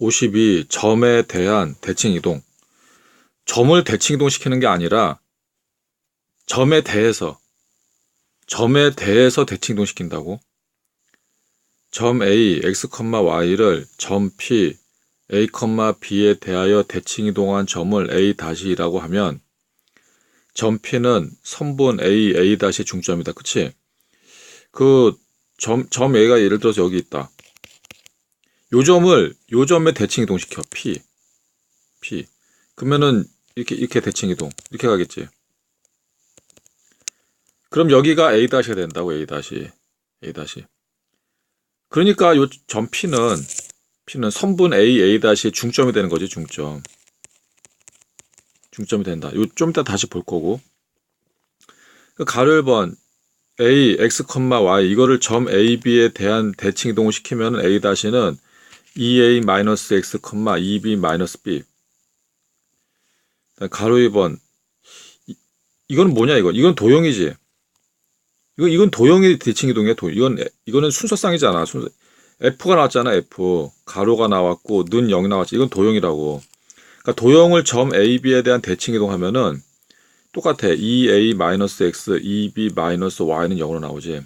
52 점에 대한 대칭 이동. 점을 대칭 이동시키는 게 아니라 점에 대해서 점에 대해서 대칭 이동시킨다고. 점 A, x, y를 점 P, a, b에 대하여 대칭 이동한 점을 a-이라고 하면 점 P는 선분 A, A 다시 중점이다. 그치? 그 점, 점 A가 예를 들어서 여기 있다. 요 점을 요 점에 대칭 이동시켜. P. P. 그러면은 이렇게 이렇게 대칭 이동. 이렇게 가겠지. 그럼 여기가 A 다시가 된다고 A 다시. A 다시. 그러니까 요 점 P는 P는 선분 A A 다시의 중점이 되는 거지, 중점. 중점이 된다. 요 좀 이따 다시 볼 거고. 그 가로 1번 a x, y 이거를 점 a, b에 대한 대칭 이동을 시키면 a 다시는 2a 마이너스 x, 2b 마이너스 b. 가로 2번 이, 이건 뭐냐 이거? 이건 도형이지. 이거 이건 도형의 대칭 이동이야. 도, 이건 이거는 순서쌍이잖아. 순서. F가 나왔잖아. F 가로가 나왔고 는 0이 나왔지. 이건 도형이라고. 그러니까 도형을 점 A, B에 대한 대칭 이동하면은 똑같아. 2A 마이너스 X, 2B 마이너스 Y는 0으로 나오지.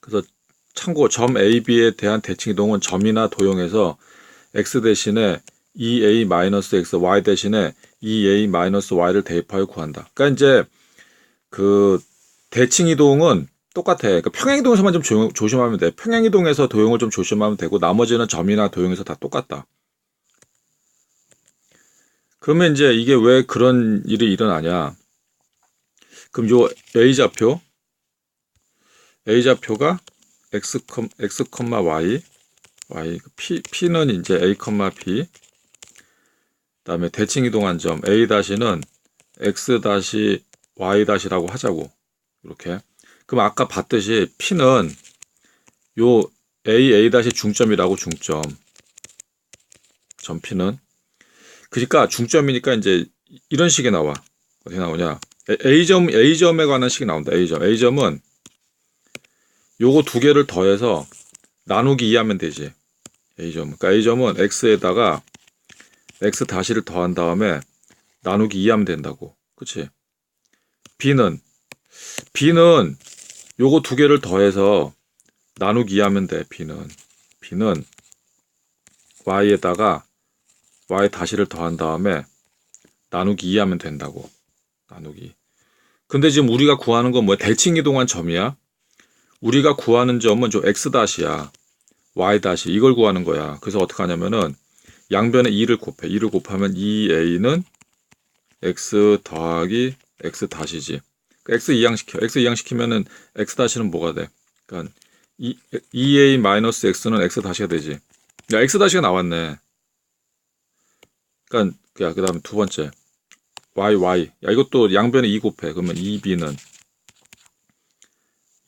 그래서 참고 점 A, B에 대한 대칭 이동은 점이나 도형에서 X 대신에 2A 마이너스 X, Y 대신에 2A 마이너스 Y를 대입하여 구한다. 그러니까 이제 그 대칭 이동은 똑같아. 그러니까 평행 이동에서만 좀 조, 조심하면 돼. 평행 이동에서 도형을 좀 조심하면 되고 나머지는 점이나 도형에서 다 똑같다. 그러면 이제 이게 왜 그런 일이 일어나냐? 그럼 요 A 좌표 A 좌표가 x, x, y y p p는 이제 a, p 그다음에 대칭 이동한 점 a 다시는 x 다시 y 다시라고 하자고 이렇게 그럼 아까 봤듯이 p는 요 a a 다시 중점이라고 중점 점 p는 그러니까 중점이니까 이제 이런 식이 나와. 어떻게 나오냐? A점, A점에 관한 식이 나온다. A점. A점은 요거 두 개를 더해서 나누기 2하면 되지. A점. 그러니까 A점은 X에다가 X 다시를 더한 다음에 나누기 2하면 된다고. 그치? B는, B는 요거 두 개를 더해서 나누기 2하면 돼. B는. B는 Y에다가 y 다시를 더한 다음에 나누기 2하면 된다고. 나누기. 근데 지금 우리가 구하는 건 뭐야? 대칭 이동한 점이야. 우리가 구하는 점은 저 x 다시야. y 다시 이걸 구하는 거야. 그래서 어떻게 하냐면은 양변에 2를 곱해. 2를 곱하면 2a는 x 더하기 x 다시지. 그러니까 x 이항시켜. x 이항시키면은 x 다시는 뭐가 돼? 그러니까 2a 마이너스 x는 x 다시가 되지. 야, x 다시가 나왔네. 그러니까 야, 그다음에 두 번째 y y. 야, 이것도 양변에 2 곱해. 그러면 2b는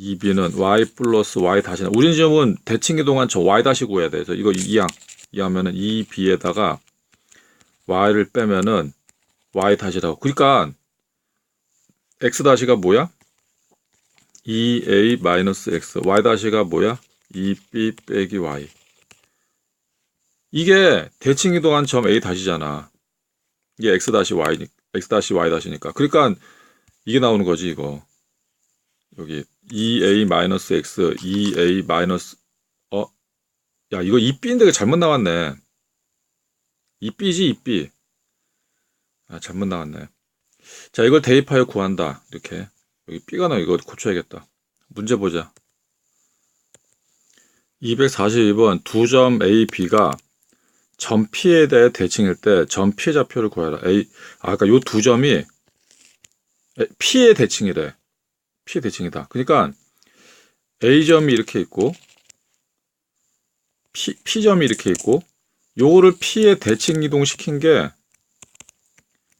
2b는 y 플러스 y 다시는 우리는 지금은 대칭 이동한 저 y 다시 구해야 돼. 그래서 이거 2항. 이하면은 2b에다가 y를 빼면은 y 다시라고. 그러니까 x 다시가 뭐야? 2a 마이너스 x. y 다시가 뭐야? 2b 빼기 y. 이게 대칭 이동한 점 A 다시잖아. 이게 x 다시 y x 다시 y 다시니까. 그러니까 이게 나오는 거지 이거. 여기 2a 마이너스 x 2a 마이너스 어? 야 이거 2b인데 잘못 나왔네. 2b지 2b. 아 잘못 나왔네. 자 이걸 대입하여 구한다. 이렇게 여기 b가 나 이거 고쳐야겠다. 문제 보자. 242번 두 점 A, B가 점 P에 대해 대칭일 때 점 P의 좌표를 구해라. A, 아, 그러니까 요두 점이 P의 대칭이래. P의 대칭이다. 그러니까 A점이 이렇게 있고 P, P점이 이렇게 있고 요거를 P의 대칭 이동시킨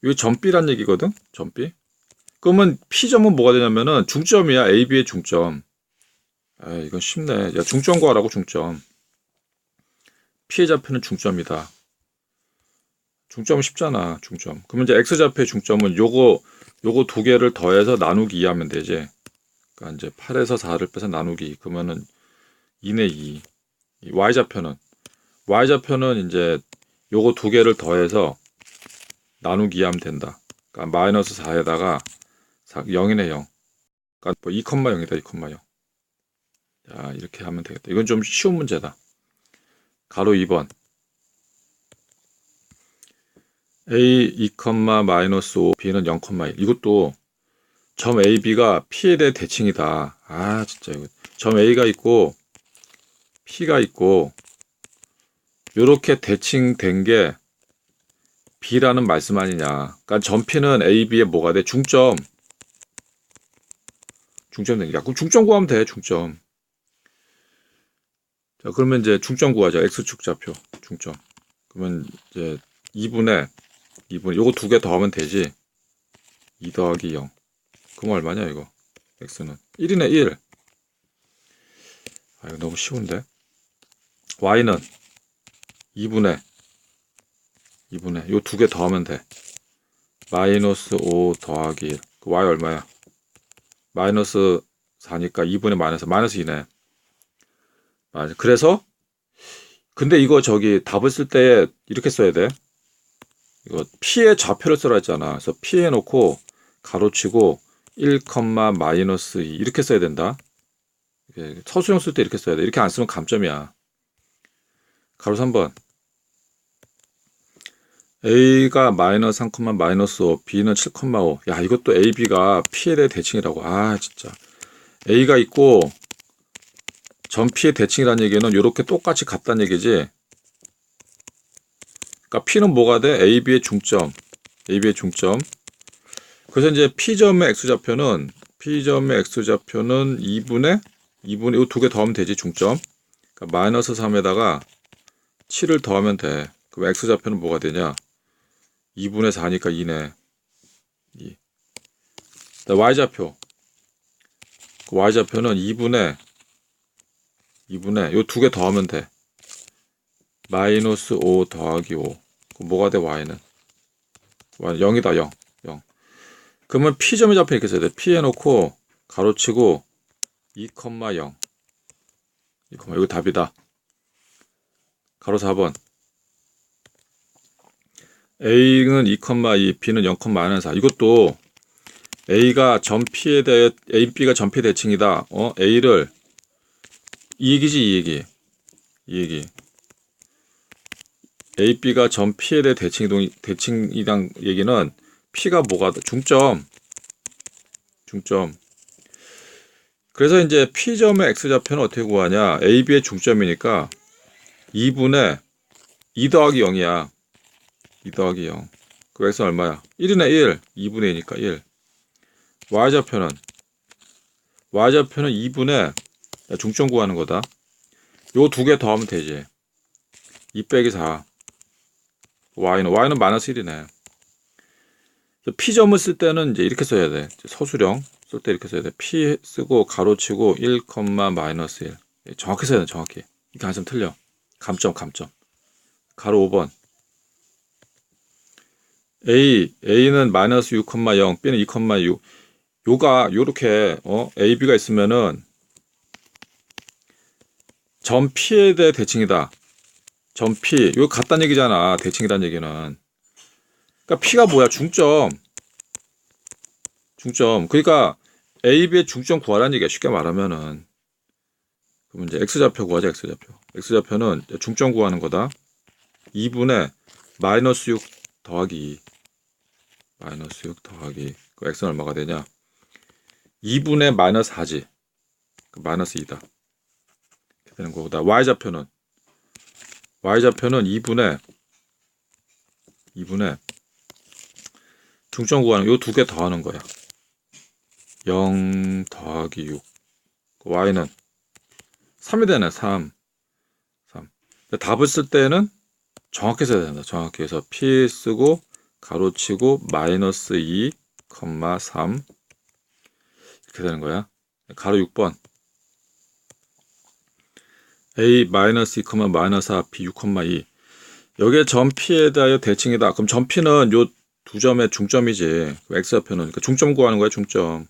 게요점 B란 얘기거든. 점 B. 그러면 P점은 뭐가 되냐면은 중점이야. A, B의 중점. 아, 이건 쉽네. 야, 중점 구하라고 중점. 피해 좌표는 중점이다. 중점은 쉽잖아. 중점. 그러면 이제 x 좌표의 중점은 요거 요거 두 개를 더해서 나누기 2 하면 되지. 그러니까 이제 8에서 4를 빼서 나누기 그러면은 2네 2. y 좌표는 y좌표는 이제 요거 두 개를 더해서 나누기 하면 된다. 그러니까 마이너스 4에다가 0이네 0. 그러니까 뭐 2,0이다 2,0. 자, 이렇게 하면 되겠다. 이건 좀 쉬운 문제다. 가로 2번. A 2, 마이너스 5, b는 0,1. 이것도 점 a, b가 p에 대해 대칭이다. 아, 진짜 이거. 점 a가 있고 p가 있고 요렇게 대칭된 게 b라는 말씀 아니냐. 그러니까 점 p는 a, b에 뭐가 돼? 중점. 중점 되니까. 그럼 중점 구하면 돼, 중점. 자, 그러면 이제 중점 구하자. x축 좌표 중점. 그러면 이제 2분의 2분 요거 두 개 더 하면 되지. 2 더하기 0. 그럼 얼마냐 이거? x는 1이네 1. 아 이거 너무 쉬운데. y는 2분의 2분의 요 두 개 더 하면 돼. 마이너스 5 더하기 1. 그 y 얼마야? 마이너스 4니까 2분의 마이너스 마이너스 2네. 맞아. 그래서 근데 이거 저기 답을 쓸 때 이렇게 써야 돼. 이거 p의 좌표를 쓰라 했잖아. 그래서 p 해 놓고 가로치고 1, 마이너스 2 이렇게 써야 된다. 서술형 쓸 때 이렇게 써야 돼. 이렇게 안 쓰면 감점이야. 가로 3번. a가 마이너스 3, 마이너스 5, b는 7,5. 야, 이것도 a, b가 p에 대해 대칭이라고. 아, 진짜. a가 있고 전 p의 대칭이라는 얘기는 이렇게 똑같이 같다는 얘기지. 그러니까 P는 뭐가 돼? AB의 중점. AB의 중점. 그래서 이제 P점의 X좌표는 P점의 X좌표는 2분의 2분의 이 두 개 더하면 되지 중점. 그러니까 마이너스 3에다가 7을 더하면 돼. 그럼 X좌표는 뭐가 되냐? 2분의 4니까 2네. 2. Y좌표. 그 Y좌표는 2분의 2분의 이 두 개 더하면 돼. 마이너스 5 더하기 5. 그럼 뭐가 돼, y는? y 0이다, 0. 0. 그러면 p점이 잡혀 이렇게 써야 돼. p 해놓고, 가로치고, 2,0. 2, 이거 답이다. 가로 4번. a는 2,2, b는 0,4. 이것도 a가 점 p에 대해, a, b가 점 p 대칭이다. 어, a를, 이 얘기지, 이 얘기. 이 얘기. A, B가 전 P에 대해 대칭이동 대칭이란 얘기는 P가 뭐가 중점. 중점. 그래서 이제 P점의 X좌표는 어떻게 구하냐? A, B의 중점이니까 2분의 2 더하기 0이야. 2 더하기 0 그 X는 얼마야? 1이네 1 2분의 2니까 1 Y좌표는? Y좌표는 2분의 중점 구하는 거다. 요 두 개 더하면 되지. 2 빼기 4 y는 y는 마이너스 1이네. p점을 쓸 때는 이제 이렇게 써야 돼. 서술형 쓸 때 이렇게 써야 돼. p 쓰고 가로치고 1, 마이너스 1. 예, 정확히 써야 돼. 정확히. 이게 한점 틀려. 감점, 감점. 가로 5번. a a는 마이너스 6,0, b는 2,6. 요가 요렇게 어 a, b가 있으면은 점 p에 대해 대칭이다. 점 P 이거 같다는 얘기잖아 대칭이란 얘기는. 그러니까 P가 뭐야? 중점. 중점. 그러니까 AB의 중점 구하라는 얘기야 쉽게 말하면은. 그러면 이제 X좌표 구하자 X좌표. X좌표는 중점 구하는 거다. 2분의 마이너스 6 더하기 2 마이너스 6 더하기 그 X는 얼마가 되냐? 2분의 마이너스 4지. 그 마이너스 2다. 이렇게 되는 거보다. Y좌표는 y좌표는 2분의 2분의 중점 구하는 요 두 개 더하는 거야. 0 더하기 6. y는 3이 되네. 3. 3. 답을 쓸 때는 정확히 써야 된다. 정확히 해서 p 쓰고 가로치고 마이너스 2, 3 이렇게 되는 거야. 가로 6번 a 마이너스 2, 마이너스 4, b 6,2 여기에 점 p에 대하여 대칭이다. 그럼 점 p는 요 두 점의 중점이지. x좌표는 그러니까 중점 구하는 거야 중점.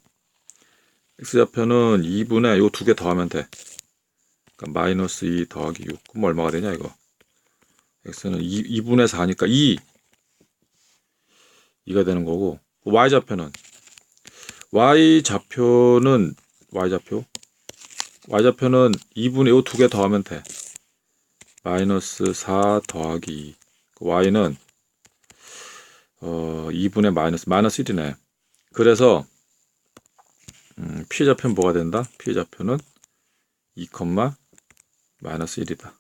x좌표는 2분의 요 두 개 더하면 돼. 그러니까 마이너스 2 더하기 6. 그럼 얼마가 되냐 이거? x는 2, 2분의 4니까 2 2가 되는 거고 y 좌표는 y 좌표는 y 좌표 y 좌표는 2분의 요 두 개 더하면 돼 마이너스 4 더하기 2 y는 어 2분의 마이너스 마이너스 1이네 그래서 음, 피해 좌표는 뭐가 된다? 피해 좌표는 2, 마이너스 1이다.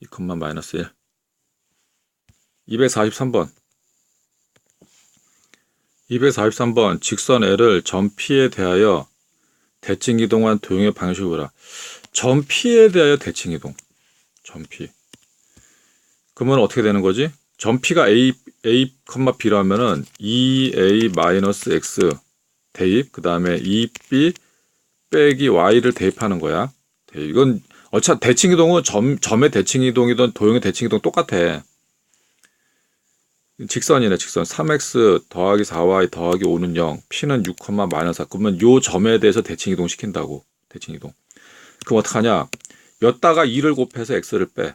2, 마이너스 1. 243번. 243번 직선 L을 점 P에 대하여 대칭 이동한 도형의 방식으로 점 P에 대하여 대칭 이동. 점 P. 그러면 어떻게 되는 거지? 점 P가 A, A, B로 하면은 2A-X 대입, 그 다음에 2B 빼기 Y를 대입하는 거야. 이건 어차 대칭 이동은 점, 점의 대칭 이동이든 도형의 대칭 이동 똑같아. 직선이네, 직선. 3x 더하기 4y 더하기 5는 0, p는 6, 마이너스 4. 그러면 요 점에 대해서 대칭 이동 시킨다고. 대칭 이동. 그럼 어떡하냐? 였다가 2를 곱해서 x를 빼.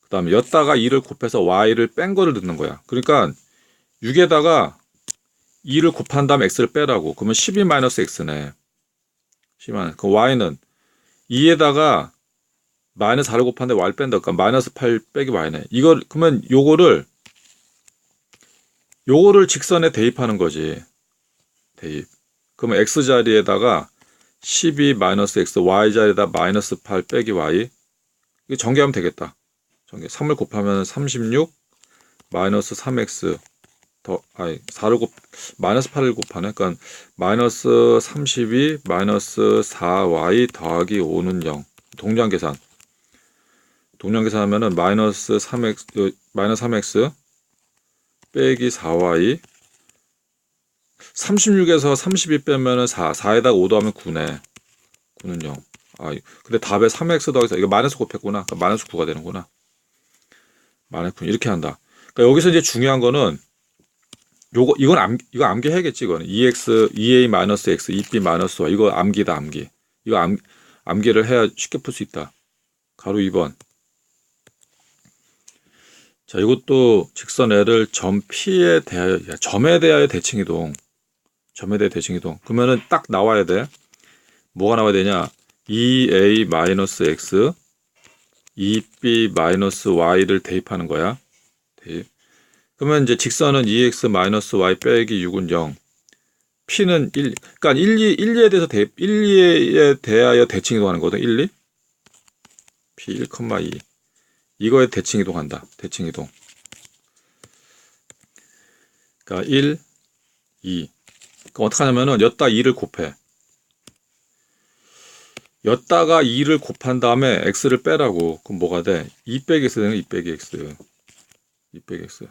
그 다음에 였다가 2를 곱해서 y를 뺀 거를 넣는 거야. 그러니까 6에다가 2를 곱한 다음에 x를 빼라고. 그러면 12 마이너스 x네. 12 마이너스. 그 y는 2에다가 마이너스 4를 곱하는데 y를 뺀다. 그러니까 마이너스 8 빼기 y네. 이걸 그러면 요거를 요거를 직선에 대입하는 거지. 대입. 그러면 x 자리에다가 12 마이너스 x, y 자리에다 마이너스 8 빼기 y. 이게 전개하면 되겠다. 전개. 3을 곱하면 36 마이너스 3x 더 아니 4를 곱 마이너스 8을 곱하네. 그러니까 마이너스 32 마이너스 4y 더하기 5는 0. 동량 계산. 동량 계산하면은 마이너스 3x 어, 마이너스 3x 빼기 4y 36에서 32 빼면은 4 4에다가 5 더하면 9네. 9는 0. 아, 근데 답에 3x 더하기 4 이거 마이너스 곱했구나. 그러니까 마이너스 9가 되는구나. 마이너스 9 이렇게 한다. 그러니까 여기서 이제 중요한 거는 요거 이건 암 이거 암기해야겠지 이거는 2x 2a 마이너스 x 2b 마이너스 y 이거 암기다 암기 이거 암 암기를 해야 쉽게 풀 수 있다 가로 2번 자 이것도 직선 L을 점 P에 대하여 점에 대하여 대칭 이동 점에 대해 대칭 이동 그러면은 딱 나와야 돼 뭐가 나와야 되냐 2a 마이너스 x 2b 마이너스 대입하는 거야 대입 그러면 이제 직선은 2x 마이너스 y 빼기 6은 0. p는 1. 그러니까 1, 2, 1, 2에 대해서 대, 1, 2에 대하여 대칭 이동하는 거거든. 1, 2. p 1,2. 이거에 대칭 이동한다. 대칭 이동. 그러니까 1, 2. 그럼 어떻게 하냐면은 였다 2를 곱해. 였다가 2를 곱한 다음에 x를 빼라고. 그럼 뭐가 돼? 2 빼기 x 되는 2 빼기 x. 2 빼기 x.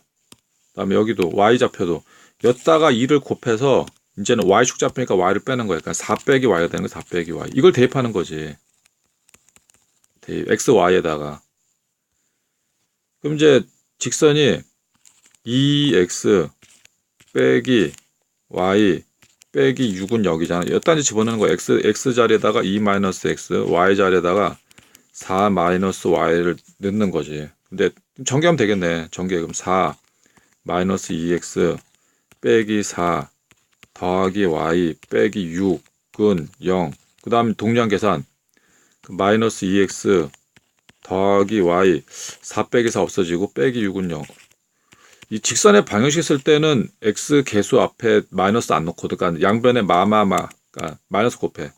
그다음에 여기도 y 좌표도 였다가 2를 곱해서 이제는 y축 좌표니까 y를 빼는 거예요. 그러니까 4 빼기 y가 되는 거4 빼기 y. 이걸 대입하는 거지. 대입 x y에다가 그럼 이제 직선이 2x 빼기 y 빼기 6은 여기잖아. 여기다 집어넣는 거 x x 자리에다가 2 마이너스 x, y 자리에다가 4 마이너스 y를 넣는 거지. 근데 전개하면 되겠네. 전개 그럼 4 마이너스 2x 빼기 4 더하기 y 빼기 6은 0. 그 다음 동량 계산. 그 마이너스 2x 더하기 y 4 빼기 4 없어지고 빼기 6은 0. 이 직선의 방정식 쓸 때는 x 개수 앞에 마이너스 안 넣거든. 그러니까 양변에 마마마 그러니까 마이너스 곱해.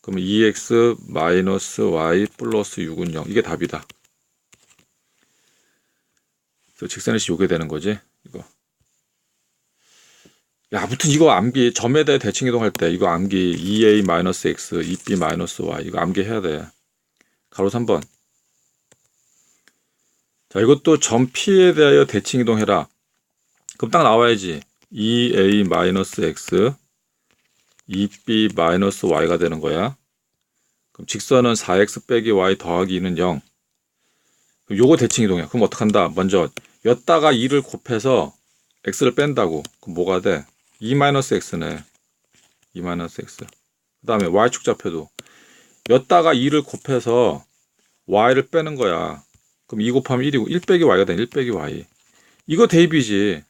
그러면 2x 마이너스 y 플러스 6은 0. 이게 답이다. 직선의 시 요게 되는 거지. 이거. 야, 아무튼 이거 암기 점에 대해 대칭 이동할 때 이거 암기 2a-x, 2b-y 이거 암기 해야 돼. 가로 3번. 자, 이것도 점 P에 대하여 대칭 이동해라. 그럼 딱 나와야지. 2a-x, 2b-y가 되는 거야. 그럼 직선은 4x 빼기 y 더하기 2는 0. 그럼 요거 대칭 이동이야. 그럼 어떡한다? 먼저 였다가 2를 곱해서 x를 뺀다고. 그럼 뭐가 돼? 2-x네. 2-x. 그 다음에 y축 좌표도 였다가 2를 곱해서 y를 빼는 거야. 그럼 2 곱하면 1이고 1 빼기 y가 되는 1 빼기 y. 이거 대입이지.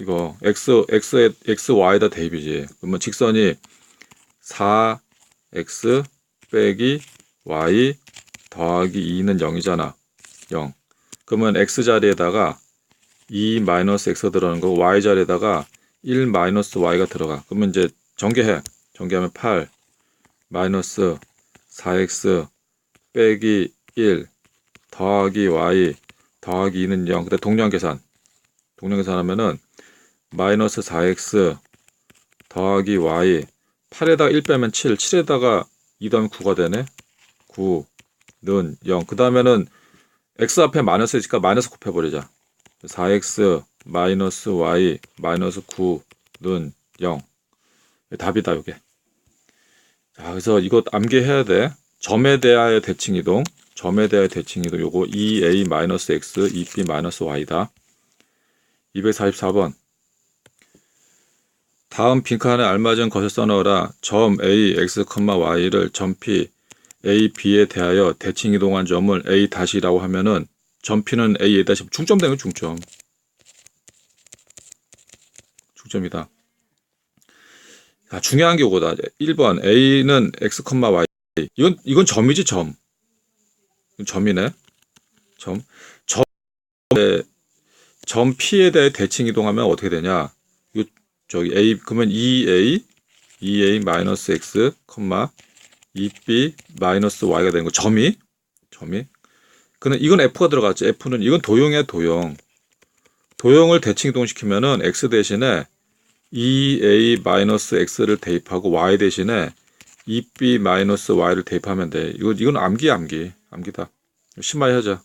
이거 x x에 x y다 대입이지. 그러면 직선이 4x 빼기 y 더하기 2는 0이잖아. 0. 그러면 x 자리에다가 2 마이너스 x 들어가는 거고 y 자리에다가 1 마이너스 y가 들어가. 그러면 이제 전개해. 전개하면 8 마이너스 4x 빼기 1 더하기 y 더하기 2는 0. 그다음 동량 계산. 동량 계산하면은 마이너스 4x 더하기 y 8에다가 1 빼면 7, 7에다가 2 더하면 9가 되네. 9는 0. 그 다음에는 x 앞에 마이너스 있으니까 마이너스 곱해버리자. 4x 마이너스 y 마이너스 9는 0. 답이다, 이게. 자, 그래서 이거 암기해야 돼. 점에 대하여 대칭 이동. 점에 대하여 대칭 이동. 요거 2a 마이너스 x, 2b 마이너스 y다. 244번. 다음 빈칸에 알맞은 것을 써넣어라. 점 A, X, Y를 점 P, A, B에 대하여 대칭 이동한 점을 A 다시라고 하면은 점 P는 A에 다시 중점 되면 중점. 중점이다. 자, 중요한 게 이거다. 1번 A는 X, Y. 이건 이건 점이지 점. 점이네. 점. 점에 점 P에 대해 대칭 이동하면 어떻게 되냐? 요 저기 A 그러면 2A 2A 마이너스 X, 2B 마이너스 Y가 되는 거 점이 점이 그는 이건 F가 들어갔지. F는 이건 도형이야 도형. 도형을 대칭 이동시키면은 X 대신에 2A 마이너스 X를 대입하고 Y 대신에 2B 마이너스 Y를 대입하면 돼. 이거 이건 암기 암기 암기다. 심하게 하자.